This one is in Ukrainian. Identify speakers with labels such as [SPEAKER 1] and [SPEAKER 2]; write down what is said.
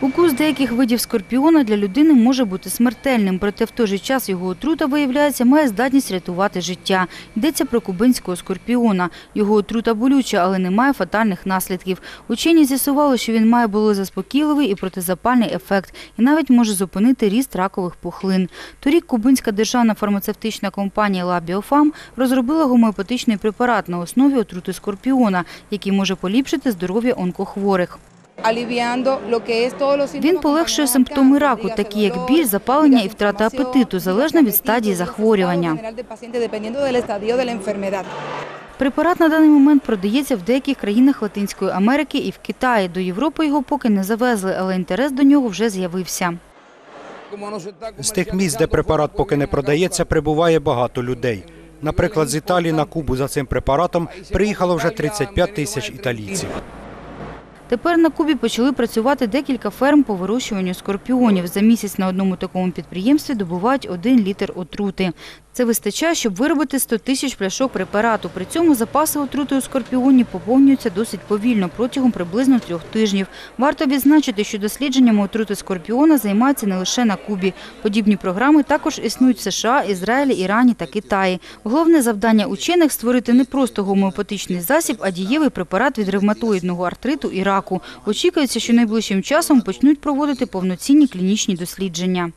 [SPEAKER 1] Укус деяких видів скорпіона для людини може бути смертельним, проте в той же час його отрута, виявляється, має здатність рятувати життя. Йдеться про кубинського скорпіона. Його отрута болюча, але не має фатальних наслідків. Учені з'ясували, що він має болезаспокійливий і протизапальний ефект і навіть може зупинити ріст ракових пухлин. Торік кубинська державна фармацевтична компанія «Лабіофам» розробила гомеопатичний препарат на основі отрути скорпіона, який може поліпшити здоров'я онкохворих. Він полегшує симптоми раку, такі як біль, запалення і втрата апетиту, залежно від стадії захворювання. Препарат на даний момент продається в деяких країнах Латинської Америки і в Китаї. До Європи його поки не завезли, але інтерес до нього вже з'явився.
[SPEAKER 2] З тих місць, де препарат поки не продається, прибуває багато людей. Наприклад, з Італії на Кубу за цим препаратом приїхало вже 35 тисяч італійців.
[SPEAKER 1] Тепер на Кубі почали працювати декілька ферм по вирощуванню скорпіонів. За місяць на одному такому підприємстві добувають один літр отрути. Це вистачає, щоб виробити 100 тисяч пляшок препарату. При цьому запаси отрути у скорпіоні поповнюються досить повільно, протягом приблизно трьох тижнів. Варто відзначити, що дослідженнями отрути скорпіона займаються не лише на Кубі. Подібні програми також існують в США, Ізраїлі, Ірані та Китаї. Головне завдання учених – створити не просто гомеопатичний засіб, а дієвий препарат від ревматоїдного артриту і раку. Очікується, що найближчим часом почнуть проводити повноцінні клінічні дослідження.